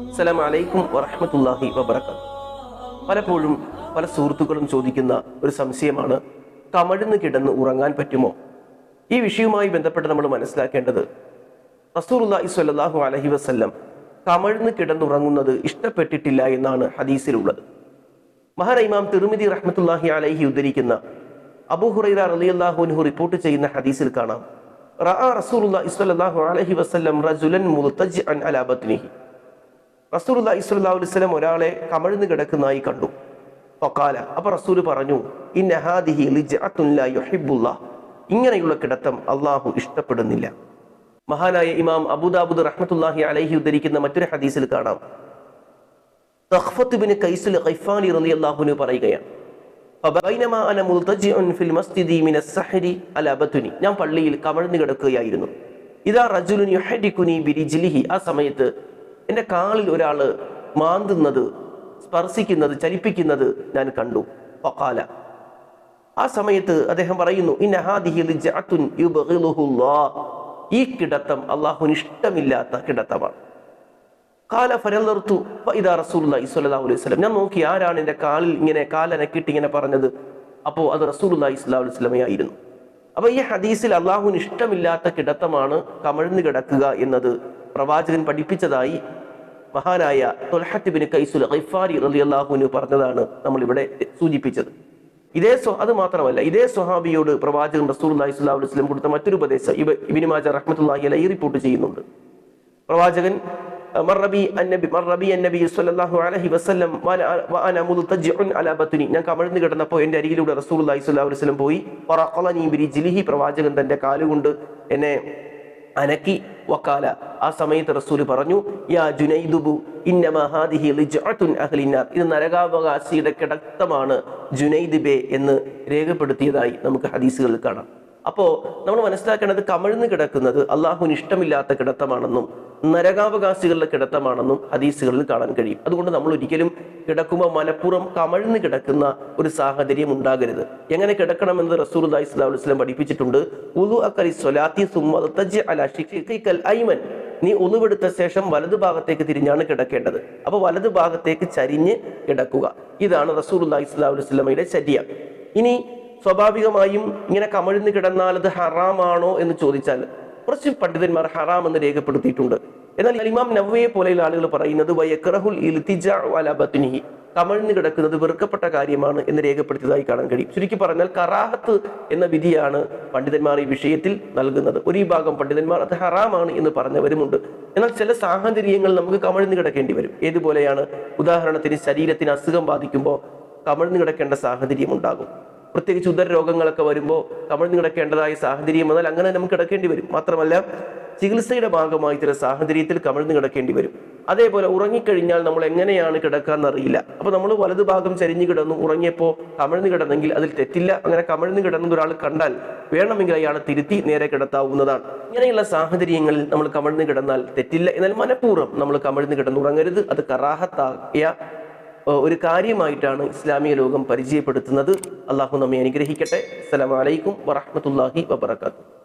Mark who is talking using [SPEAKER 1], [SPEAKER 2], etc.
[SPEAKER 1] അസ്സലാമു അലൈക്കും വറഹ്മത്തുള്ളാഹി വബറകാത്ത് പലപ്പോഴും പല സുഹൃത്തുക്കളും ചോദിക്കുന്ന ഒരു സംശയമാണ് കമഴ്ന്ന് കിടന്ന് ഉറങ്ങാൻ പറ്റുമോ? ഈ വിഷയവുമായി ബന്ധപ്പെട്ട് നമ്മൾ മനസ്സിലാക്കേണ്ടത് റസൂലുള്ളാഹി സ്വല്ലല്ലാഹു അലഹി വസ്ല്ലം കമഴ്ന്ന് കിടന്നുറങ്ങുന്നത് ഇഷ്ടപ്പെട്ടിട്ടില്ല എന്നാണ് ഹദീസിലുള്ളത്. മഹാന ഇമാം തിരുമിതി റഹ്മത്തുല്ലാഹി അലഹി ഉദ്ധരിക്കുന്ന അബൂഹുറൈറ റളിയല്ലാഹു അൻഹു റിപ്പോർട്ട് ചെയ്യുന്ന ഹദീസിൽ കാണാം. സ്വല്ലല്ലാഹു അലൈഹി വസല്ലം റജുലൻ മുൽതജിഅൻ അലാ ബത്നിഹി. സ്വല്ലല്ലാഹു അലൈഹി വസല്ലം ഒരാളെ കമഴ്ന്ന് കിടക്കുന്നതായി കണ്ടു. ഒക്കാല അപ്പൊ റസൂൽ പറഞ്ഞു ഇങ്ങനെയുള്ള കിടത്തം അള്ളാഹു ഇഷ്ടപ്പെടുന്നില്ല. മഹാനായ ഇമാം അബുദാബുദ് റഹ്മത്തുല്ലാഹി അലഹി ഉദ്ധരിക്കുന്ന മറ്റൊരു ഹദീസിൽ കാണാം. പറയുകയാണ് അന ഫിൽ അല ഞാൻ പള്ളിയിൽ കമഴ്ന്നു കിടക്കുകയായിരുന്നു. ഇതാ റജുലുൻ ആ സമയത്ത് എന്റെ കാളിൽ ഒരാൾ മാന്തുന്നത് സ്പർശിക്കുന്നത് ചലിപ്പിക്കുന്നത് ഞാൻ കണ്ടു. ഫഖാല. ആ സമയത്ത് അദ്ദേഹം പറയുന്നു ഈ കിടത്തം അള്ളാഹുവിന് ഇഷ്ടമില്ലാത്ത കിടത്തമാണ്. കാല ഫരലർത്തു ഇതാ റസൂലുള്ളാഹി സ്വല്ലല്ലാഹു അലൈഹി ഞാൻ നോക്കി ആരാണ് എന്റെ കാലിൽ ഇങ്ങനെ കാലനക്കിട്ട് ഇങ്ങനെ പറഞ്ഞത്? അപ്പോൾ അത് റസൂലുള്ളാഹി സ്വല്ലാ അലൈഹി വസല്ലമയായിരുന്നു അപ്പോൾ ഈ ഹദീസിൽ അള്ളാഹുവിന് ഇഷ്ടമില്ലാത്ത കിടത്തമാണ് കമഴ്ന്നു കിടക്കുക എന്നത് പ്രവാചകൻ പഠിപ്പിച്ചതായി മഹാനായ തൊൽഹത്ത് ബിൻ കൈസുൽ ഖൈഫാരി റളിയല്ലാഹുവിന് പറഞ്ഞതാണ് നമ്മൾ ഇവിടെ സൂചിപ്പിച്ചത്. ഇതേ സ്വ അത് മാത്രമല്ല ഇതേ സ്വഹാബിയോട് പ്രവാചകൻ റസൂലുള്ളാഹി സ്വല്ലല്ലാഹു അലൈഹി വസല്ലം കൊടുത്ത മറ്റൊരു ഉപദേശം ഇവ ഇബ്നു മാജ റഹ്മത്തുള്ളാഹി അലൈഹി റിപ്പോർട്ട് ചെയ്യുന്നുണ്ട്. പ്രവാചകൻ മർറബി അന്നബി മർറബി അന്നബി സ്വല്ലല്ലാഹു അലൈഹി വസല്ലം വഅന മുൽതജിഉൻ അലാ ബത്നി. ഞാൻ കമഴ്ന്നു കിടന്നപ്പോൾ എന്റെ അരികിലൂടെ റസൂലുള്ളാഹി സ്വല്ലല്ലാഹു അലൈഹി വസല്ലം പോയി ഫറഖലനി ബിരിജ്ലിഹി പ്രവാചകൻ തന്റെ കാലുകൊണ്ട് എന്നെ അനക്കി. വക്കാല ആ സമയത്ത് റസൂൽ പറഞ്ഞു യാ ജുനൈദുബു ഇന്നമ ഹാദിഹി ലിജ്അത്തുൻ അഹ്ലിന്നാർ. ഇത് നരകാവകാശിയുടെ കിടത്തമാണ് ജുനൈദ് ബേ എന്ന് രേഖപ്പെടുത്തിയതായി നമുക്ക് ഹദീസുകളിൽ കാണാം. അപ്പോൾ നമ്മൾ മനസ്സിലാക്കേണ്ടത് കമഴ്ന്ന് കിടക്കുന്നത് അള്ളാഹുവിന് ഇഷ്ടമില്ലാത്ത കിടത്തമാണെന്നും നരകാവകാശികളുടെ കിടത്തമാണെന്നും ഹദീസുകളിൽ കാണാൻ കഴിയും. അതുകൊണ്ട് നമ്മൾ ഒരിക്കലും കിടക്കുമ്പോൾ മനഃപൂർവം കമഴ്ന്ന് കിടക്കുന്ന ഒരു സാഹചര്യം ഉണ്ടാകരുത്. എങ്ങനെ കിടക്കണമെന്ന് റസൂൽ അലൈഹി സ്വലാഹു പഠിപ്പിച്ചിട്ടുണ്ട്. ഉലു അക്കരി സ്വലാത്തി സുമ്മൽ നീ ഉളുവെടുത്ത ശേഷം വലതു ഭാഗത്തേക്ക് തിരിഞ്ഞാണ് കിടക്കേണ്ടത്. അപ്പോൾ വലതു ഭാഗത്തേക്ക് ചരിഞ്ഞ് കിടക്കുക. ഇതാണ് റസൂൽ അലൈഹി സ്വലാഹു വസ്ലമയുടെ ഇനി സ്വാഭാവികമായും ഇങ്ങനെ കമഴ്ന്നു കിടന്നാൽ അത് ഹറാമാണോ എന്ന് ചോദിച്ചാൽ കുറച്ച് പണ്ഡിതന്മാർ ഹറാം എന്ന് രേഖപ്പെടുത്തിയിട്ടുണ്ട്. എന്നാൽ ഇമാം നവ്വയെ പോലെയുള്ള ആളുകൾ പറയുന്നത് വയക്രഹുൽ ബത്നിഹി. കമഴ്ന്ന് കിടക്കുന്നത് വെറുക്കപ്പെട്ട കാര്യമാണ് എന്ന് രേഖപ്പെടുത്തിയതായി കാണാൻ കഴിയും. ചുരുക്കി പറഞ്ഞാൽ കറാഹത്ത് എന്ന വിധിയാണ് പണ്ഡിതന്മാർ ഈ വിഷയത്തിൽ നൽകുന്നത്. ഒരു വിഭാഗം പണ്ഡിതന്മാർ അത് ഹറാമാണ് എന്ന് പറഞ്ഞവരുമുണ്ട്. എന്നാൽ ചില സാഹചര്യങ്ങൾ നമുക്ക് കമഴ്ന്നു കിടക്കേണ്ടി വരും. ഏതുപോലെയാണ്? ഉദാഹരണത്തിന് ശരീരത്തിന് അസുഖം ബാധിക്കുമ്പോൾ കമഴ്ന്നു കിടക്കേണ്ട സാഹചര്യം ഉണ്ടാകും. പ്രത്യേകിച്ച് ഉദര രോഗങ്ങളൊക്കെ വരുമ്പോൾ നമ്മൾ കിടക്കേണ്ടതായ സാഹചര്യം എന്നാൽ അങ്ങനെ നമുക്ക് കിടക്കേണ്ടി വരും. മാത്രമല്ല ചികിത്സയുടെ ഭാഗമായി ചില സാഹചര്യത്തിൽ കമിഴ്ന്ന് കിടക്കേണ്ടി വരും. അതേപോലെ ഉറങ്ങിക്കഴിഞ്ഞാൽ നമ്മൾ എങ്ങനെയാണ് കിടക്കാന്നറിയില്ല. അപ്പോൾ നമ്മൾ വലതു ഭാഗം ചരിഞ്ഞു കിടന്നു ഉറങ്ങിയപ്പോൾ കമിഴ്ന്ന് കിടന്നെങ്കിൽ അതിൽ തെറ്റില്ല. അങ്ങനെ കമിഴ്ന്ന് കിടന്നത് ഒരാൾ കണ്ടാൽ വേണമെങ്കിൽ അയാൾ തിരുത്തി നേരെ കിടത്താവുന്നതാണ്. ഇങ്ങനെയുള്ള സാഹചര്യങ്ങളിൽ നമ്മൾ കമിഴ്ന്ന് കിടന്നാൽ തെറ്റില്ല. എന്നാൽ മനഃപൂർവം നമ്മൾ കമിഴ്ന്ന് കിടന്ന് ഉറങ്ങരുത് അത് കറാഹത്തായ ഒരു കാര്യമായിട്ടാണ് ഇസ്ലാമിക ലോകം പരിചയപ്പെടുത്തുന്നത്. അള്ളാഹു നമ്മെ അനുഗ്രഹിക്കട്ടെ. അസ്സലാമലൈക്കും വറഹമത്തല്ലാഹി വബർക്കാത്തു